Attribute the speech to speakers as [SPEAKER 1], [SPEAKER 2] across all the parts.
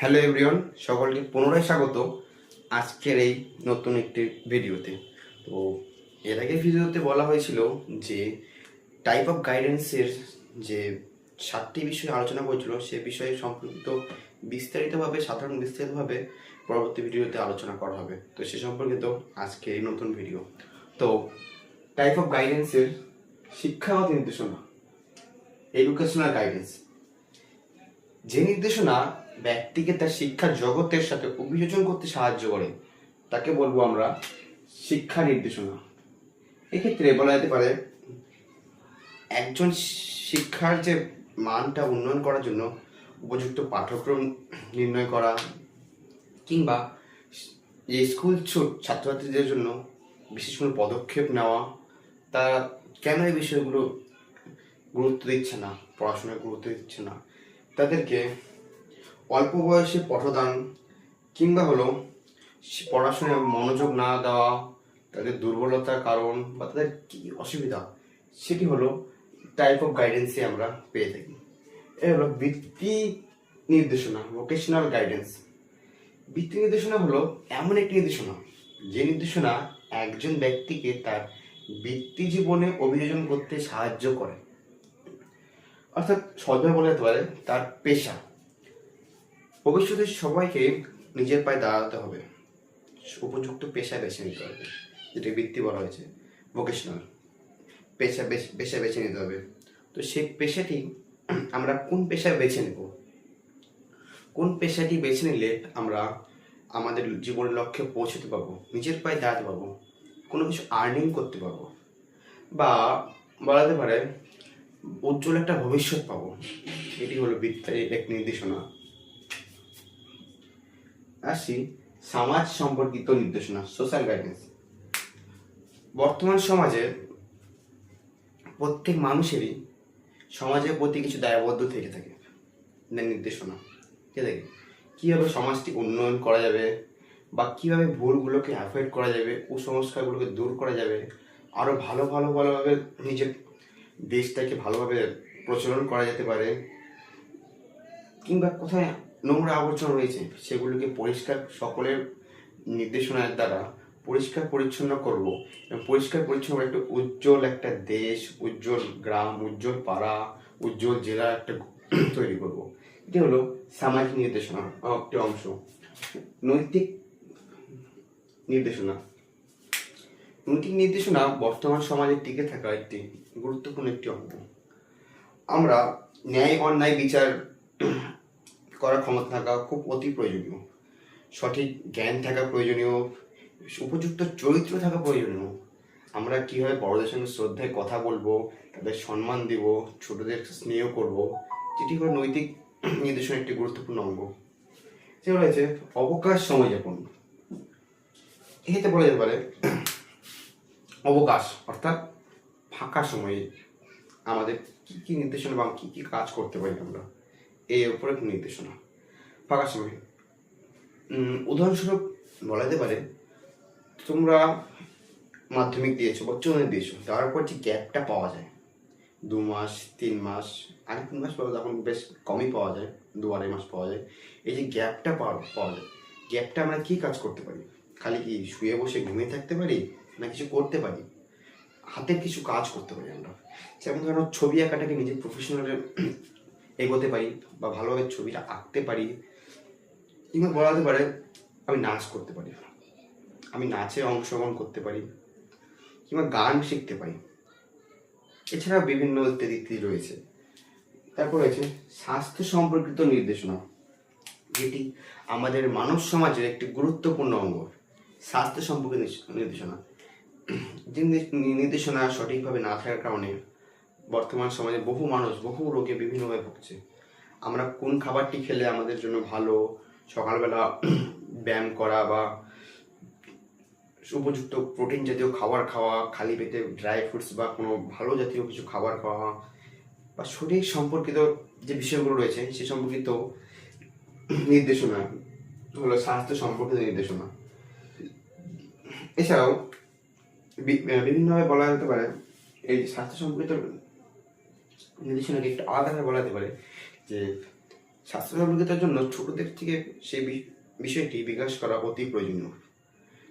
[SPEAKER 1] Hello everyone, সকলকে পুনরায় স্বাগত আজকের এই নতুন একটি ভিডিওতে। তো এর আগের ভিডিওতে বলা হয়েছিল যে টাইপ অফ গাইডেন্সের যে সাতটি বিষয় আলোচনা করেছিল, সে বিষয়ে সম্পর্কিত বিস্তারিতভাবে, সাধারণ বিস্তারিতভাবে পরবর্তী ভিডিওতে আলোচনা করা হবে। তো সে সম্পর্কিত আজকে এই নতুন ভিডিও। তো টাইপ অফ গাইডেন্সের শিক্ষাগত নির্দেশনা এডুকেশনাল গাইডেন্স যে নির্দেশনা ব্যক্তিকে তার শিক্ষার জগতের সাথে অভিযোজন করতে সাহায্য করে, তাকে বলব আমরা শিক্ষা নির্দেশনা। এক্ষেত্রে বলা যেতে পারে, একজন শিক্ষার যে মানটা উন্নয়ন করার জন্য উপযুক্ত পাঠ্যক্রম নির্ণয় করা, কিংবা যে স্কুল ছুট ছাত্রছাত্রীদের জন্য বিশেষ কোনো পদক্ষেপ নেওয়া, তারা কেন এই বিষয়গুলো গুরুত্ব দিচ্ছে না, পড়াশোনায় গুরুত্ব দিচ্ছে না, তাদেরকে অল্প বয়সে পঠদান কিংবা হলো পড়াশোনায় মনোযোগ না দেওয়া, তাদের দুর্বলতার কারণ বা তাদের কি অসুবিধা, সেটি হলো টাইপ অফ গাইডেন্সে আমরা পেয়ে থাকি। এ হলো বৃত্তি নির্দেশনা ভোকেশনাল গাইডেন্স বৃত্তি নির্দেশনা হলো এমন একটি নির্দেশনা, যে নির্দেশনা একজন ব্যক্তিকে তার বৃত্তি জীবনে অভিযোজন করতে সাহায্য করে। অর্থাৎ সহজভাবে বলে যেতে পারে তার পেশা। ভবিষ্যতে সবাইকে নিজের পায়ে দাঁড়াতে হবে। উপযুক্ত পেশা বেছে নিতে হবে, যেটা বৃত্তি বলা হয়েছে ভোকেশনাল পেশা পেশা বেছে নিতে হবে। তো সেই পেশাটি আমরা কোন পেশা বেছে নেব? কোন পেশাটি বেছে নিলে আমরা আমাদের জীবনের লক্ষ্যে পৌঁছতে পারব, নিজের পায়ে দাঁড়াতে পারব, কোনো কিছু আর্নিং করতে পারব, বা বলাতে পারে উজ্জ্বল একটা ভবিষ্যৎ পাবো? এটি হলো বৃত্তের এক নির্দেশনা। আসি সমাজ সম্পর্কিত নির্দেশনা সোশ্যাল গাইডেন্স বর্তমান সমাজে প্রত্যেক মানুষেরই সমাজের প্রতি কিছু দায়বদ্ধ থেকে থাকে নির্দেশনা। ঠিক আছে? কীভাবে সমাজটি উন্নয়ন করা যাবে বা কীভাবে ভুলগুলোকে অ্যাভয়েড করা যাবে, কুসংস্কারগুলোকে দূর করা যাবে আরও ভালো ভালো, ভালোভাবে নিজের দেশটাকে ভালোভাবে প্রচলন করা যেতে পারে, কিংবা কোথায় নোংরা আবর্জনা রয়েছে, সেগুলোকে পরিষ্কার সকলের নির্দেশনার দ্বারা পরিষ্কার পরিচ্ছন্ন করব। এবং পরিষ্কার পরিচ্ছন্ন একটা উজ্জ্বল একটা দেশ, উজ্জ্বল গ্রাম, উজ্জ্বল পাড়া, উজ্জ্বল জেলা একটা তৈরি করব। এটি হলো সামাজিক নির্দেশনা একটি অংশ। নৈতিক নির্দেশনা। নৈতিক নির্দেশনা বর্তমান সমাজে টিকে থাকা একটি গুরুত্বপূর্ণ একটি অঙ্গ। আমরা ন্যায়, অন্যায় বিচার করার ক্ষমতা থাকা খুব অতি প্রয়োজনীয়। সঠিক জ্ঞান থাকা প্রয়োজনীয়, উপযুক্ত চরিত্র থাকা প্রয়োজনীয়। আমরা কীভাবে বড়দের সঙ্গে শ্রদ্ধায় কথা বলব, তাদের সম্মান দিব, ছোটদের স্নেহ করব যেটি হলো নৈতিক নির্দেশনের একটি গুরুত্বপূর্ণ অঙ্গ। যেটা রয়েছে অবকাশ সময় যাপন এক্ষেত্রে বলা যেতে পারে, অবকাশ অর্থাৎ ফাঁকা সময়ে আমাদের কি কি নির্দেশনা বা কি কি কাজ করতে পারি আমরা? এই উপরে নির্দেশনা। ফাঁকা সময় উদাহরণস্বরূপ বলা যেতে পারে, তোমরা মাধ্যমিক দিয়েছ বা মাধ্যমিক দিয়েছ দেওয়ার পর যে গ্যাপটা পাওয়া যায়, দু মাস, তিন মাস আড়াই তিন মাস পাওয়া তখন বেশ কমই পাওয়া যায়, দু আড়াই মাস পাওয়া যায়, এই যে গ্যাপটা পাওয়া যায়, গ্যাপটা আমরা কী কাজ করতে পারি? খালি কি শুয়ে বসে ঘুমিয়ে থাকতে পারি, না কিছু করতে পারি? হাতের কিছু কাজ করতে পারি আমরা। যেমন ধরো, ছবি আঁকাটাকে নিজের প্রফেশনালে এগোতে পারি বা ভালোভাবে ছবিটা আঁকতে পারি, কিংবা বলা যেতে পারে আমি নাচ করতে পারি। আমি নাচে অংশগ্রহণ করতে পারি, কিংবা গান শিখতে পারি। এছাড়া বিভিন্ন ইত্যাদি রয়েছে। তারপর রয়েছে স্বাস্থ্য সম্পর্কিত নির্দেশনা, যেটি আমাদের মানব সমাজের একটি গুরুত্বপূর্ণ অঙ্গ। স্বাস্থ্য সম্পর্কিত নির্দেশনা। যে নির্দেশনা সঠিকভাবে না থাকার কারণে বর্তমান সমাজে বহু মানুষ, বহু রোগে বিভিন্নভাবে ভুগছে। আমরা কোন খাবারটি খেলে আমাদের জন্য ভালো? সকালবেলা ব্যায়াম করা বা উপযুক্ত প্রোটিন জাতীয় খাবার খাওয়া, খালি পেটে ড্রাই ফ্রুটস বা কোনো ভালো জাতীয় কিছু খাবার খাওয়া বা শরীর সম্পর্কিত যে বিষয়গুলো রয়েছে, সে সম্পর্কিত নির্দেশনা হলো স্বাস্থ্য সম্পর্কিত নির্দেশনা। এছাড়াও বিভিন্নভাবে বলা যেতে পারে, এই স্বাস্থ্য সম্পর্কিত নির্দেশনাকে একটু আলাদাভাবে বলা যেতে পারে যে স্বাস্থ্য সম্পর্কিতার জন্য ছোটদের থেকে সেই বিষয়টি বিকাশ করা অতি প্রয়োজনীয়।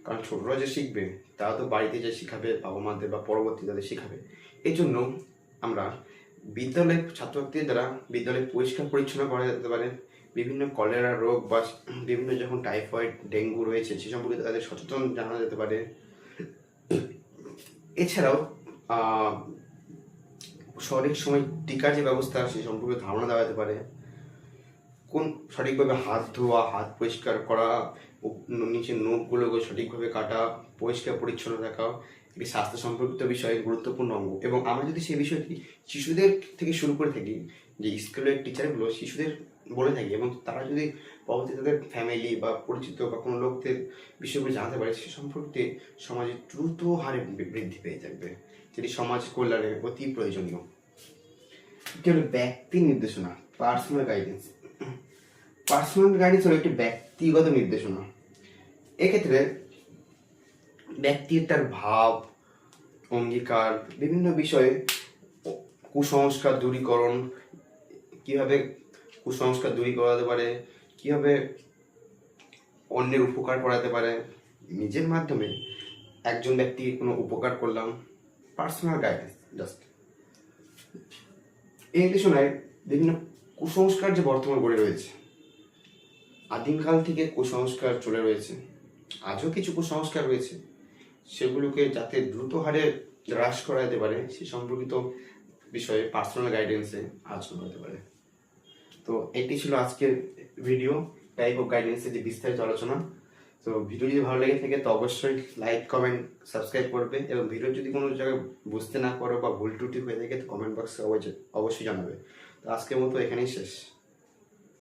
[SPEAKER 1] কারণ ছোটরা যে শিখবে, তারা তো বাড়িতে যে শিখাবে, বাবা মাদের বা পরবর্তী তাদের শেখাবে। এই জন্য আমরা বিদ্যালয়ে ছাত্রছাত্রীদের দ্বারা বিদ্যালয়ে পরিষ্কার পরিচ্ছন্ন করা যেতে পারে। বিভিন্ন কলেরা রোগ বা বিভিন্ন যখন টাইফয়েড, ডেঙ্গু রয়েছে, সে সম্পর্কে তাদের সচেতন জানা যেতে পারে। এছাড়াও সঠিক সময় টিকার যে ব্যবস্থা, সে সম্পর্কে ধারণা দেওয়া যেতে পারে। কোন সঠিকভাবে হাত ধোয়া, হাত পরিষ্কার করা নিচের নখগুলোকে সঠিকভাবে কাটা, পরিষ্কার পরিচ্ছন্ন রাখা একটি স্বাস্থ্য সম্পর্কিত বিষয়ে গুরুত্বপূর্ণ অঙ্গ। এবং আমরা যদি সেই বিষয়টি শিশুদের থেকে শুরু করে থাকি, যে স্কুলের টিচারগুলো শিশুদের বলে থাকি, এবং তারা যদি পরবর্তীতে তাদের ফ্যামিলি বা পরিচিত বা কোনো লোকদের বিষয়গুলো জানতে পারে, সে সম্পর্কে সমাজে দ্রুত হারে বৃদ্ধি পেয়ে থাকবে। যেটি সমাজ কল্যাণে অতি প্রয়োজনীয়। এটি হলো ব্যক্তি নির্দেশনা পার্সোনাল গাইডেন্স পার্সোনাল গাইডেন্স হলো একটি ব্যক্তিগত নির্দেশনা। এক্ষেত্রে ব্যক্তির তার ভাব, অঙ্গীকার, বিভিন্ন বিষয়ে কুসংস্কার দূরীকরণ, কীভাবে কুসংস্কার দূরী করাতে পারে, কীভাবে অন্যের উপকার করাতে পারে। নিজের মাধ্যমে একজন ব্যক্তিকে কোনো উপকার করলাম পার্সোনাল গাইডেন্স জাস্ট এই নির্দেশনায় বিভিন্ন কুসংস্কার যে বর্তমান গড়ে রয়েছে, আদিমকাল থেকে কুসংস্কার চলে রয়েছে, আজও কিছু কুসংস্কার রয়েছে, সেগুলোকে যাতে দ্রুত হারে হ্রাস করা যেতে পারে, সে সম্পর্কিত বিষয়ে পার্সোনাল গাইডেন্সে আলোচনা হতে পারে। তো এটি ছিল আজকের ভিডিও টাইপ অফ গাইডেন্সের যে বিস্তারিত আলোচনা তো ভিডিও যদি ভালো লেগে থাকে, তো অবশ্যই লাইক কমেন্ট সাবস্ক্রাইব করবে এবং ভিডিও যদি কোনো জায়গায় বুঝতে না পারো বা ভুল ত্রুটি হয়ে থাকে, তো কমেন্ট বক্সে অবশ্যই অবশ্যই জানাবে। তো আজকের মতো এখানেই শেষ।